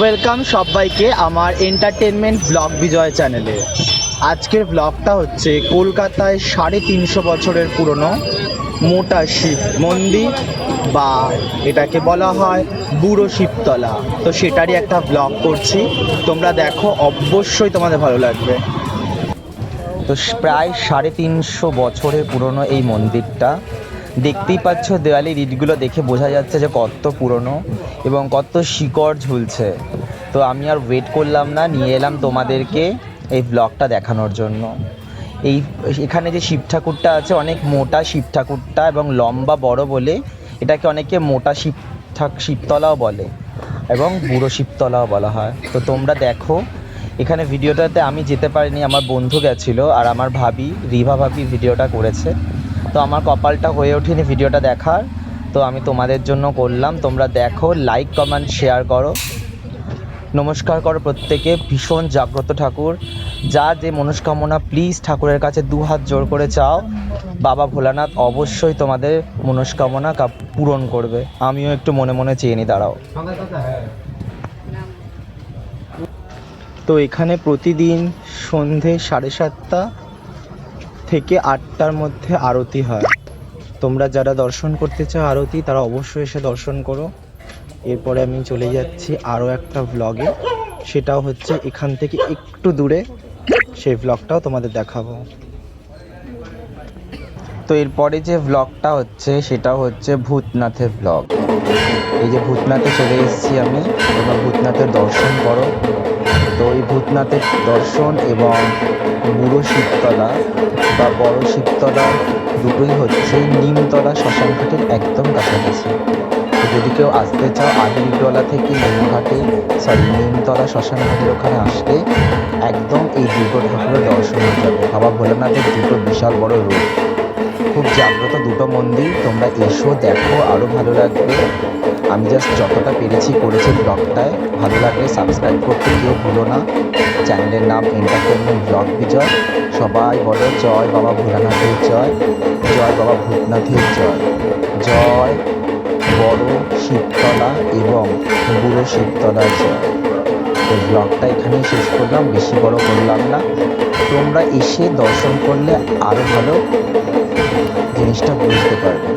Welcome সবাইকে আমার entertainment blog বিজয় চ্যানেলে আজকের ব্লগটা হচ্ছে কলকাতায় সাড়ে তিনশো বছরের পুরনো মোটা শিব মন্দির বা এটাকে বলা হয় বুড়ো শিবতলা। তো সেটারই একটা ব্লগ করছি। তোমরা দেখো, অবশ্যই তোমাদের ভালো লাগবে। তো প্রায় সাড়ে তিনশো বছরের পুরনো এই মন্দিরটা। দেখতেই পাচ্ছ দেওয়ালির ইটগুলো দেখে বোঝা যাচ্ছে যে কত পুরনো এবং কত শিকড় ঝুলছে। তো আমি আর ওয়েট করলাম না, নিয়ে এলাম তোমাদেরকে এই ব্লগটা দেখানোর জন্য। এই, এখানে যে শিব ঠাকুরটা আছে, অনেক মোটা শিব ঠাকুরটা এবং লম্বা বড় বলে এটাকে অনেকে মোটা শিব ঠাক, শিবতলাও বলে এবং বুড়ো শিবতলাও বলা হয়। তো তোমরা দেখো, এখানে ভিডিওটাতে আমি যেতে পারিনি, আমার বন্ধু গেছিল আর আমার ভাবি, রিভা ভাবি ভিডিওটা করেছে। তো আমার কপালটা হয়ে ওঠেনি ভিডিওটা দেখার। তো আমি তোমাদের জন্য করলাম। তোমরা দেখো লাইক কমেন্ট শেয়ার করো। নমস্কার করো প্রত্যেকে। ভীষণ জাগ্রত ঠাকুর। যা যে মনস্কামনা প্লিজ ঠাকুরের কাছে দু হাত জোর করে চাও। বাবা ভোলানাথ অবশ্যই তোমাদের মনস্কামনা পূরণ করবে। আমিও একটু মনে মনে চেয়ে নি, দাঁড়াও। তো এখানে প্রতিদিন সন্ধে সাড়ে সাতটা থেকে আটটার মধ্যে আরতি হয়। তোমরা যারা দর্শন করতে চাও আরতি, তারা অবশ্যই এসে দর্শন করো। এরপরে আমি চলে যাচ্ছি আরও একটা ভ্লগে সেটাও হচ্ছে এখান থেকে একটু দূরে। সেই ভ্লগটাও তোমাদের দেখাবো। তো এরপরে যে ভ্লগটা হচ্ছে সেটা হচ্ছে ভূতনাথের ভ্লগ এই যে ভূতনাথে চলে এসেছি আমি। এবার ভূতনাথের দর্শন করো। তো এই ভূতনাথের দর্শন এবং বুড়ো শিবতলা বা বড় শিবতলা দুটোই হচ্ছে নিমতলা শ্মশানঘাটের একদম কাছাকাছি। যদি কেউ আসতে চাও আদিলতলা থেকে নিমঘাটে সরি নিমতলা শ্মশানঘাটের ওখানে আসলে একদম এই দুটো ঠাকুরের দর্শন হয়ে যাবে। বাবা ভোলানাথের দুটো বিশাল বড় রূপ খুব জাগ্রত দুটো মন্দির, তোমরা এসো, দেখো আরও ভালো লাগবে। আমি জাস্ট যতটা পেরেছি করেছি ব্লগটায় ভালো লাগলে সাবস্ক্রাইব করতে কেউ ভুলো না। চ্যানেলের নাম এন্টারটেনমেন্ট ব্লগ বিজয় সবাই বলো, জয় বাবা ভোলানাথের জয়। জয় বাবা ভূতনাথের জয়। জয় বড় শিবতলা এবং বুড়ো শিবতলার জয়। তো ব্লগটা এখানেই শেষ করলাম। বেশি বড় করলাম না। তোমরা এসে দর্শন করলে আরও ভালো জিনিসটা বুঝতে পারবে।